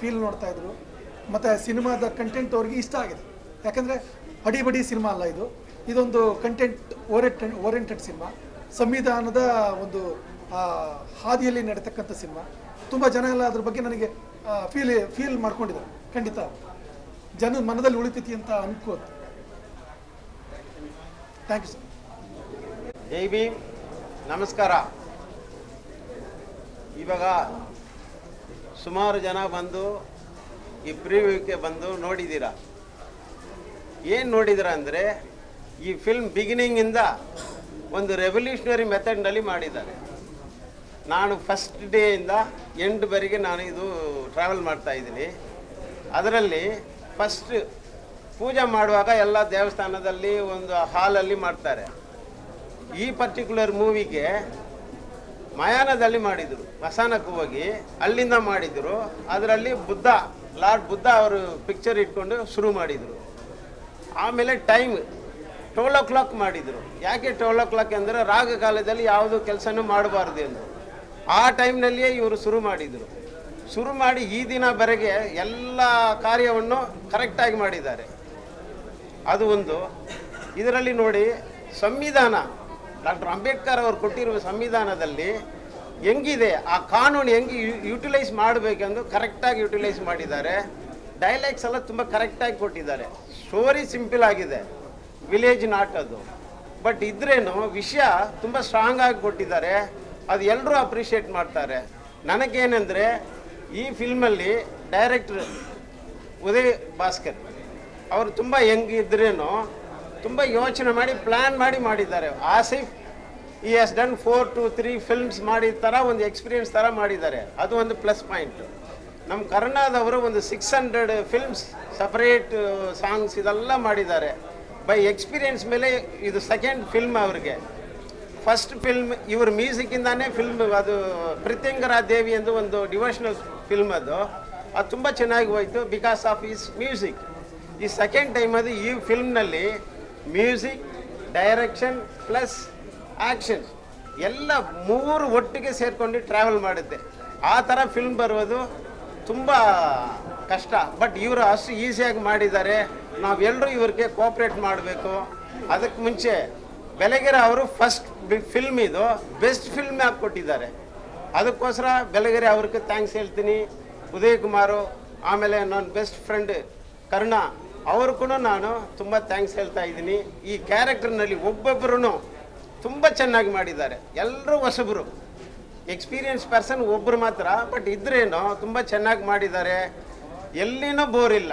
ಫೀಲ್ ನೋಡ್ತಾ ಇದ್ರು. ಮತ್ತು ಸಿನಿಮಾದ ಕಂಟೆಂಟ್ ಅವ್ರಿಗೆ ಇಷ್ಟ ಆಗಿದೆ. ಯಾಕಂದರೆ ಅಡಿ ಬಡಿ ಸಿನಿಮಾ ಅಲ್ಲ ಇದು. ಇದೊಂದು ಕಂಟೆಂಟ್ ಓರಿಯೆಂಟೆಡ್ ಓರಿಯೆಂಟೆಡ್ ಸಿನಿಮಾ. ಸಂವಿಧಾನದ ಒಂದು ಹಾದಿಯಲ್ಲಿ ನಡೀತಕ್ಕಂಥ ಸಿನಿಮಾ. ತುಂಬ ಜನ ಎಲ್ಲ ಅದ್ರ ಬಗ್ಗೆ ನನಗೆ ಫೀಲ್ ಫೀಲ್ ಮಾಡ್ಕೊಂಡಿದ್ದಾರೆ. ಖಂಡಿತ. ಜನ ಮನದಲ್ಲಿ ಉಳಿತೈತಿ ಅಂತ ಅನ್ಕೋತು thank you sir Jai Bhim ನಮಸ್ಕಾರ. ಇವಾಗ ಸುಮಾರು ಜನ ಬಂದು ಈ ಪ್ರಿವ್ಯೂಕ್ಕೆ ಬಂದು ನೋಡಿದ್ದೀರ ಏನು ನೋಡಿದಿರ ಅಂದರೆ ಈ ಫಿಲ್ಮ್ ಬಿಗಿನಿಂಗಿಂದ ಒಂದು ರೆವಲ್ಯೂಷನರಿ ಮೆಥಡ್ನಲ್ಲಿ ಮಾಡಿದ್ದಾರೆ. ನಾನು ಫಸ್ಟ್ ಡೇಯಿಂದ ಎಂಡ್ವರೆಗೆ ನಾನು ಇದು ಟ್ರಾವೆಲ್ ಮಾಡ್ತಾ ಇದ್ದೀನಿ. ಅದರಲ್ಲಿ ಫಸ್ಟ್ ಪೂಜೆ ಮಾಡುವಾಗ ಎಲ್ಲ ದೇವಸ್ಥಾನದಲ್ಲಿ ಒಂದು ಹಾಲಲ್ಲಿ ಮಾಡ್ತಾರೆ. ಈ ಪರ್ಟಿಕ್ಯುಲರ್ ಮೂವಿಗೆ ಮಯಾನದಲ್ಲಿ ಮಾಡಿದರು, ಮಸಾನಕ್ಕೆ ಹೋಗಿ ಅಲ್ಲಿಂದ ಮಾಡಿದರು. ಅದರಲ್ಲಿ ಬುದ್ಧ, ಲಾರ್ಡ್ ಬುದ್ಧ ಅವರು ಪಿಕ್ಚರ್ ಇಟ್ಕೊಂಡು ಶುರು ಮಾಡಿದರು. ಆಮೇಲೆ ಟೈಮ್ ಟ್ವೆಲ್ ಓ ಕ್ಲಾಕ್ ಮಾಡಿದರು. ಯಾಕೆ ಟ್ವೆಲ್ ಓ ಕ್ಲಾಕ್ ಅಂದರೆ ರಾಗ ಕಾಲದಲ್ಲಿ ಯಾವುದು ಕೆಲಸನೂ ಮಾಡಬಾರ್ದು ಎಂದು. ಆ ಟೈಮ್ನಲ್ಲಿಯೇ ಇವರು ಶುರು ಮಾಡಿದರು. ಶುರು ಮಾಡಿ ಈ ದಿನವರೆಗೆ ಎಲ್ಲ ಕಾರ್ಯವನ್ನು ಕರೆಕ್ಟಾಗಿ ಮಾಡಿದ್ದಾರೆ. ಅದು ಒಂದು. ಇದರಲ್ಲಿ ನೋಡಿ ಸಂವಿಧಾನ. ಡಾಕ್ಟರ್ ಅಂಬೇಡ್ಕರ್ ಅವರು ಕೊಟ್ಟಿರುವ ಸಂವಿಧಾನದಲ್ಲಿ ಹೆಂಗಿದೆ? ಆ ಕಾನೂನು ಹೆಂಗೆ ಯುಟಿಲೈಸ್ ಮಾಡಬೇಕೆಂದು ಕರೆಕ್ಟಾಗಿ ಯುಟಿಲೈಸ್ ಮಾಡಿದ್ದಾರೆ. ಡೈಲಾಗ್ಸ್ ಎಲ್ಲ ತುಂಬ ಕರೆಕ್ಟಾಗಿ ಕೊಟ್ಟಿದ್ದಾರೆ. ಸ್ಟೋರಿ ಸಿಂಪಲ್ ಆಗಿದೆ. ವಿಲೇಜ್ ನಾಟ್ ಅದು. ಬಟ್ ಇದ್ರೇನು ವಿಷಯ ತುಂಬ ಸ್ಟ್ರಾಂಗ್ ಆಗಿ ಕೊಟ್ಟಿದ್ದಾರೆ. ಅದು ಎಲ್ಲರೂ ಅಪ್ರಿಷಿಯೇಟ್ ಮಾಡ್ತಾರೆ. ನನಗೇನೆಂದರೆ ಈ ಫಿಲ್ಮಲ್ಲಿ ಡೈರೆಕ್ಟ್ರ್ ಉದಯ್ ಭಾಸ್ಕರ್ ಅವರು ತುಂಬ ಹೆಂಗಿದ್ರೇನು ತುಂಬ ಯೋಚನೆ ಮಾಡಿ ಪ್ಲ್ಯಾನ್ ಮಾಡಿ ಮಾಡಿದ್ದಾರೆ. ಆಸಿಫ್ ಈ has done four two three films ಮಾಡಿದ ಥರ ಒಂದು ಎಕ್ಸ್ಪೀರಿಯನ್ಸ್ ಥರ ಮಾಡಿದ್ದಾರೆ. ಅದು ಒಂದು ಪ್ಲಸ್ ಪಾಯಿಂಟ್ ನಮ್ಮ ಕರ್ನಾದವರು ಒಂದು six hundred films separate songs ಇದೆಲ್ಲ ಮಾಡಿದ್ದಾರೆ. ಬೈ ಎಕ್ಸ್ಪೀರಿಯನ್ಸ್ ಮೇಲೆ ಇದು ಸೆಕೆಂಡ್ ಫಿಲ್ಮ್ ಅವ್ರಿಗೆ. ಫಸ್ಟ್ ಫಿಲ್ಮ್ ಇವ್ರ ಮ್ಯೂಸಿಕ್ಕಿಂದಾನೇ ಫಿಲ್ಮ್ ಅದು ಪ್ರಿತ್ಯಂಗರ ದೇವಿ ಎಂದು ಒಂದು ಡಿವೋಷನಲ್ ಫಿಲ್ಮ್ ಅದು. ಅದು ತುಂಬ ಚೆನ್ನಾಗಿ ಹೋಯಿತು ಬಿಕಾಸ್ ಆಫ್ ಈಸ್ ಮ್ಯೂಸಿಕ್ ಈ ಸೆಕೆಂಡ್ ಟೈಮ್ ಅದು ಈ ಫಿಲ್ಮ್ನಲ್ಲಿ ಮ್ಯೂಸಿಕ್ ಡೈರೆಕ್ಷನ್ ಪ್ಲಸ್ ಆ್ಯಕ್ಷನ್ ಎಲ್ಲ ಮೂರು ಒಟ್ಟಿಗೆ ಸೇರಿಕೊಂಡು ಟ್ರಾವೆಲ್ ಮಾಡುತ್ತೆ. ಆ ಥರ ಫಿಲ್ಮ್ ಬರೋದು ತುಂಬ ಕಷ್ಟ. ಬಟ್ ಇವರು ಅಷ್ಟು ಈಸಿಯಾಗಿ ಮಾಡಿದ್ದಾರೆ. ನಾವೆಲ್ಲರೂ ಇವ್ರಿಗೆ ಕೋಪ್ರೇಟ್ ಮಾಡಬೇಕು. ಅದಕ್ಕೆ ಮುಂಚೆ ಬೆಳಗೆರೆ ಅವರು ಫಸ್ಟ್ ಫಿಲ್ಮ್ ಇದು ಬೆಸ್ಟ್ ಫಿಲ್ಮ್ ಆಗಿ ಕೊಟ್ಟಿದ್ದಾರೆ. ಅದಕ್ಕೋಸ್ಕರ ಬೆಳಗೆರೆ ಅವ್ರಿಗೆ ಥ್ಯಾಂಕ್ಸ್ ಹೇಳ್ತೀನಿ. ಉದಯ್ ಕುಮಾರು, ಆಮೇಲೆ ನನ್ನ ಬೆಸ್ಟ್ ಫ್ರೆಂಡ್ ಕರ್ಣ. ಅವ್ರಿಗೂ ನಾನು ತುಂಬ ಥ್ಯಾಂಕ್ಸ್ ಹೇಳ್ತಾ ಇದ್ದೀನಿ. ಈ ಕ್ಯಾರೆಕ್ಟರ್ನಲ್ಲಿ ಒಬ್ಬೊಬ್ಬರೂ ತುಂಬ ಚೆನ್ನಾಗಿ ಮಾಡಿದ್ದಾರೆ. ಎಲ್ಲರೂ ಹೊಸಬರು. ಎಕ್ಸ್ಪೀರಿಯನ್ಸ್ ಪರ್ಸನ್ ಒಬ್ಬರು ಮಾತ್ರ ಬಟ್ ಇದ್ರೇನು ತುಂಬ ಚೆನ್ನಾಗಿ ಮಾಡಿದ್ದಾರೆ. ಎಲ್ಲಿನೂ ಬೋರ್ ಇಲ್ಲ.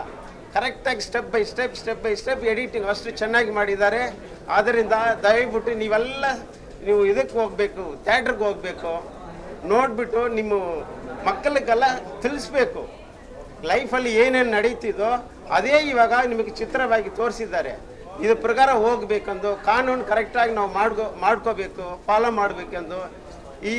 ಕರೆಕ್ಟಾಗಿ step by step step by step editing ಅಷ್ಟು ಚೆನ್ನಾಗಿ ಮಾಡಿದ್ದಾರೆ. ಆದ್ದರಿಂದ ದಯವಿಟ್ಟು ನೀವೆಲ್ಲ ನೀವು ಇದಕ್ಕೆ ಹೋಗಬೇಕು ಥ್ಯಾಟ್ರಿಗೆ ಹೋಗಬೇಕು. ನೋಡಿಬಿಟ್ಟು ನಿಮ್ಮ ಮಕ್ಕಳಿಗೆಲ್ಲ ತಿಳಿಸ್ಬೇಕು. ಲೈಫಲ್ಲಿ ಏನೇನು ನಡೀತಿದೋ ಅದೇ ಇವಾಗ ನಿಮಗೆ ಚಿತ್ರವಾಗಿ ತೋರಿಸಿದ್ದಾರೆ. ಇದ್ರ ಪ್ರಕಾರ ಹೋಗ್ಬೇಕಂದು, ಕಾನೂನು ಕರೆಕ್ಟಾಗಿ ನಾವು ಮಾಡ್ಕೋ, ಮಾಡ್ಕೋಬೇಕು ಫಾಲೋ ಮಾಡಬೇಕೆಂದು ಈ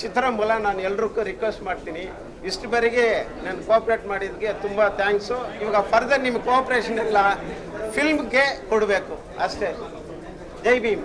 ಚಿತ್ರ ಮೂಲ ನಾನು ಎಲ್ರಿಗೂ ರಿಕ್ವೆಸ್ಟ್ ಮಾಡ್ತೀನಿ. ಇಷ್ಟುವರೆಗೆ ನಾನು ಕೋಆಪ್ರೇಟ್ ಮಾಡಿದ್ದಕ್ಕೆ ತುಂಬ ಥ್ಯಾಂಕ್ಸು ಇವಾಗ ಫರ್ದರ್ ನಿಮ್ಮ ಕೋಆಪ್ರೇಷನ್ ಎಲ್ಲ ಫಿಲ್ಮ್ಗೆ ಕೊಡಬೇಕು. ಅಷ್ಟೇ. ಜೈ ಭೀಮ್.